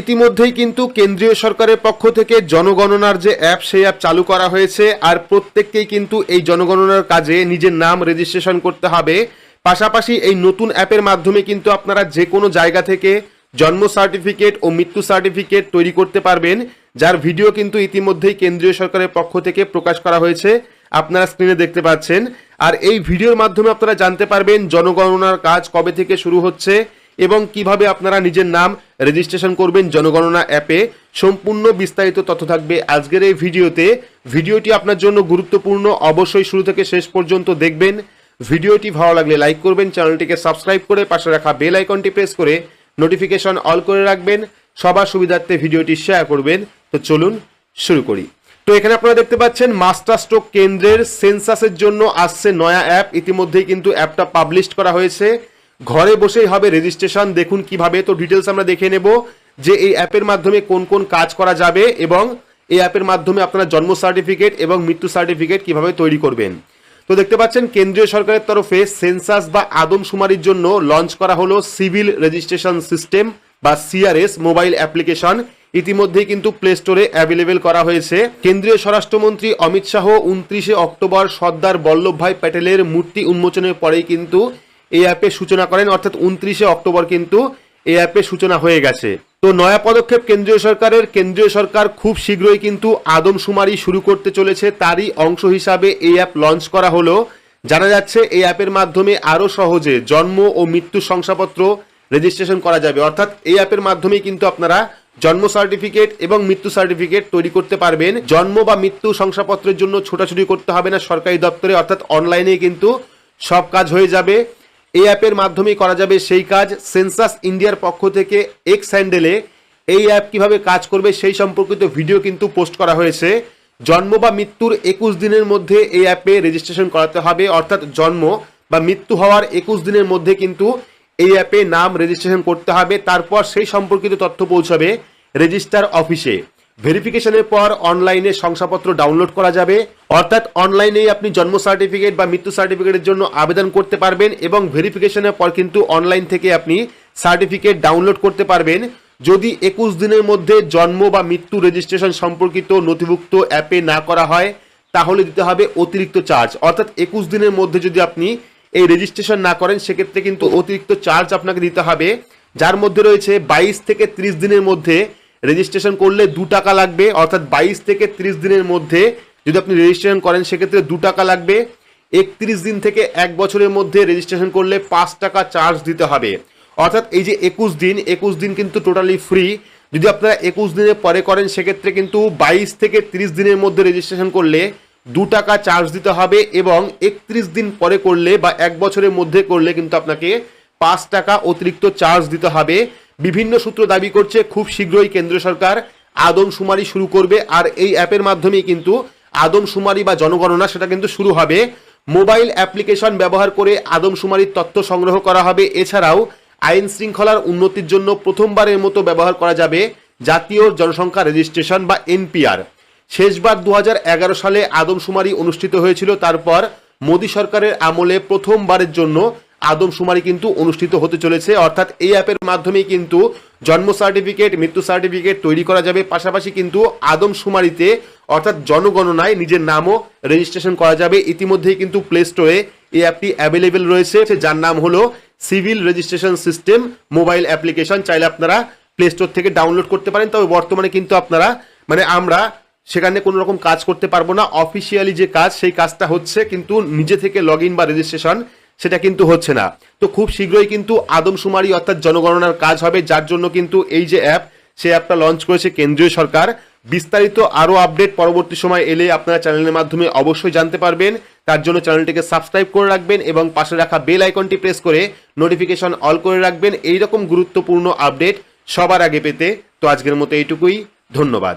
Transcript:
ইতিমধ্যেই কিন্তু কেন্দ্রীয় সরকারের পক্ষ থেকে জনগণনার যে অ্যাপ, সেই অ্যাপ চালু করা হয়েছে। আর প্রত্যেককেই কিন্তু এই জনগণনার কাজে নিজের নাম রেজিস্ট্রেশন করতে হবে। পাশাপাশি এই নতুন অ্যাপের মাধ্যমে কিন্তু আপনারা যে কোনো জায়গা থেকে জন্ম সার্টিফিকেট ও মৃত্যু সার্টিফিকেট তৈরি করতে পারবেন, যার ভিডিও কিন্তু ইতিমধ্যেই কেন্দ্রীয় সরকারের পক্ষ থেকে প্রকাশ করা হয়েছে। আপনারা স্ক্রিনে দেখতে পাচ্ছেন। আর এই ভিডিওর মাধ্যমে আপনারা জানতে পারবেন জনগণনার কাজ কবে থেকে শুরু হচ্ছে। এবং কীভাবে আপনারা নিজের নাম রেজিস্ট্রেশন করবেন জনগণনা অ্যাপে, সম্পূর্ণ বিস্তারিত তথ্য থাকবে আজকের এই ভিডিওতে। ভিডিওটি আপনার জন্য গুরুত্বপূর্ণ, অবশ্যই শুরু থেকে শেষ পর্যন্ত দেখবেন। ভিডিওটি ভালো লাগলে লাইক করবেন, চ্যানেলটিকে সাবস্ক্রাইব করে পাশে রাখা বেল আইকনটি প্রেস করে নোটিফিকেশন অল করে রাখবেন। সবার সুবিধার্থে ভিডিওটি শেয়ার করবেন। তো চলুন শুরু করি। তো এখানে আপনারা দেখতে পাচ্ছেন, মাস্টার স্ট্রোক কেন্দ্রের সেন্সাসের জন্য আসছে নয়া অ্যাপ। ইতিমধ্যেই কিন্তু অ্যাপটা পাবলিশ করা হয়েছে। ঘরে বসেই হবে রেজিস্ট্রেশন দেখুন কীভাবে। তো ডিটেলস আমরা দেখে নেব যে এই অ্যাপের মাধ্যমে কোন কোন কাজ করা যাবে এবং এই অ্যাপের মাধ্যমে আপনারা জন্ম সার্টিফিকেট এবং মৃত্যু সার্টিফিকেট কীভাবে তৈরি করবেন। তো দেখতে পাচ্ছেন, কেন্দ্রীয় সরকারের তরফে সেন্সাস বা আদমশুমারির জন্য লঞ্চ করা হলো সিভিল রেজিস্ট্রেশন সিস্টেম বা সিআরএস মোবাইল অ্যাপ্লিকেশন ইতিমধ্যেই কিন্তু প্লে স্টোরে অ্যাভেলেবেল করা হয়েছে। কেন্দ্রীয় স্বরাষ্ট্রমন্ত্রী অমিত শাহ উনত্রিশে অক্টোবর সর্দার বল্লভভাই প্যাটেলের মূর্তি উন্মোচনের পরেই কিন্তু এই অ্যাপের সূচনা করেন, অর্থাৎ উনত্রিশে অক্টোবর কিন্তু এই অ্যাপের সূচনা হয়ে গেছে। তো নয়া পদক্ষেপ কেন্দ্রীয় সরকারের, কেন্দ্রীয় সরকার খুব শীঘ্রই কিন্তু আদমশুমারি শুরু করতে চলেছে, তারই অংশ হিসাবে এই অ্যাপ লঞ্চ করা হলো। জানা যাচ্ছে এই অ্যাপের মাধ্যমে আরও সহজে জন্ম ও মৃত্যু শংসাপত্র রেজিস্ট্রেশন করা যাবে। অর্থাৎ এই অ্যাপের মাধ্যমেই কিন্তু আপনারা জন্ম সার্টিফিকেট এবং মৃত্যু সার্টিফিকেট তৈরি করতে পারবেন। জন্ম বা মৃত্যু শংসাপত্রের জন্য ছোটাছুটি করতে হবে না সরকারি দপ্তরে, অর্থাৎ অনলাইনে কিন্তু সব কাজ হয়ে যাবে। এই অ্যাপের মাধ্যমেই করা যাবে সেই কাজ। সেন্সাস ইন্ডিয়ার পক্ষ থেকে এক্স হ্যান্ডেলে এই অ্যাপ কীভাবে কাজ করবে সেই সম্পর্কিত ভিডিও কিন্তু পোস্ট করা হয়েছে। জন্ম বা মৃত্যুর একুশ দিনের মধ্যে এই অ্যাপে রেজিস্ট্রেশন করাতে হবে। অর্থাৎ জন্ম বা মৃত্যু হওয়ার একুশ দিনের মধ্যে কিন্তু এই অ্যাপে নাম রেজিস্ট্রেশন করতে হবে। তারপর সেই সম্পর্কিত তথ্য পৌঁছাবে রেজিস্টার অফিসে। ভেরিফিকেশনের পর অনলাইনে শংসাপত্র ডাউনলোড করা যাবে। অর্থাৎ অনলাইনেই আপনি জন্ম সার্টিফিকেট বা মৃত্যু সার্টিফিকেটের জন্য আবেদন করতে পারবেন এবং ভেরিফিকেশনের পর কিন্তু অনলাইন থেকে আপনি সার্টিফিকেট ডাউনলোড করতে পারবেন। যদি একুশ দিনের মধ্যে জন্ম বা মৃত্যু রেজিস্ট্রেশন সম্পর্কিত নথিভুক্ত অ্যাপে না করা হয়, তাহলে দিতে হবে অতিরিক্ত চার্জ অর্থাৎ একুশ দিনের মধ্যে যদি আপনি এই রেজিস্ট্রেশন না করেন, সেক্ষেত্রে কিন্তু অতিরিক্ত চার্জ আপনাকে দিতে হবে। যার মধ্যে রয়েছে বাইশ থেকে ত্রিশ দিনের মধ্যে রেজিস্ট্রেশন করলে দু টাকা লাগবে, অর্থাৎ বাইশ থেকে ত্রিশ দিনের মধ্যে যদি আপনি রেজিস্ট্রেশন করেন, সেক্ষেত্রে দু টাকা লাগবে। একত্রিশ দিন থেকে এক বছরের মধ্যে রেজিস্ট্রেশন করলে পাঁচ টাকা চার্জ দিতে হবে। অর্থাৎ এই যে একুশ দিন একুশ দিন কিন্তু টোটালি ফ্রি। যদি আপনারা একুশ দিনের পরে করেন, সেক্ষেত্রে কিন্তু বাইশ থেকে ত্রিশ দিনের মধ্যে রেজিস্ট্রেশন করলে দু টাকা চার্জ দিতে হবে এবং একত্রিশ দিন পরে করলে বা এক বছরের মধ্যে করলে কিন্তু আপনাকে পাঁচ টাকা অতিরিক্ত চার্জ দিতে হবে। বিভিন্ন সূত্র দাবি করছে খুব শীঘ্রই কেন্দ্র সরকার আদমশুমারি শুরু করবে। আর এই অ্যাপের মাধ্যমেই কিন্তু আদমশুমারি বা জনগণনা সেটা কিন্তু শুরু হবে। মোবাইল অ্যাপ্লিকেশন ব্যবহার করে আদমশুমারির তথ্য সংগ্রহ করা হবে। এছাড়াও আইন শৃঙ্খলার উন্নতির জন্য প্রথমবারের মতো ব্যবহার করা যাবে জাতীয় জনসংখ্যা রেজিস্ট্রেশন বা এনপিআর। শেষবার দু হাজার এগারো সালে আদমশুমারি অনুষ্ঠিত হয়েছিল। তারপর মোদী সরকারের আমলে প্রথমবারের জন্য আদমশুমারি কিন্তু অনুষ্ঠিত হতে চলেছে। অর্থাৎ এই অ্যাপের মাধ্যমেই কিন্তু জন্ম সার্টিফিকেট মৃত্যু সার্টিফিকেট তৈরি করা যাবে। পাশাপাশি কিন্তু আদমশুমারিতে অর্থাৎ জনগণনায় নিজের নামও রেজিস্ট্রেশন করা যাবে। ইতিমধ্যেই কিন্তু প্লে স্টোরে এই অ্যাপটি অ্যাভেলেবেল রয়েছে। যার নাম হলো civil registration system mobile application চাইলে আপনারা প্লে স্টোর থেকে ডাউনলোড করতে পারেন। তবে বর্তমানে কিন্তু আপনারা মানে আমরা সেখানে কোনো রকম কাজ করতে পারব না। অফিসিয়ালি যে কাজ, সেই কাজটা হচ্ছে কিন্তু নিজে থেকে লগ ইন বা রেজিস্ট্রেশন সেটা কিন্তু হচ্ছে না। তো খুব শীঘ্রই কিন্তু আদমশুমারি অর্থাৎ জনগণনার কাজ হবে, যার জন্য কিন্তু এই যে অ্যাপ সে অ্যাপটা লঞ্চ করেছে কেন্দ্রীয় সরকার। বিস্তারিত আরও আপডেট পরবর্তী সময় এলে আপনারা চ্যানেলের মাধ্যমে অবশ্যই জানতে পারবেন। তার জন্য চ্যানেলটিকে সাবস্ক্রাইব করে রাখবেন এবং পাশে রাখা বেল আইকনটি প্রেস করে নোটিফিকেশন অল করে রাখবেন। এইরকম গুরুত্বপূর্ণ আপডেট সবার আগে পেতে। তো আজকের মতো এইটুকুই। ধন্যবাদ।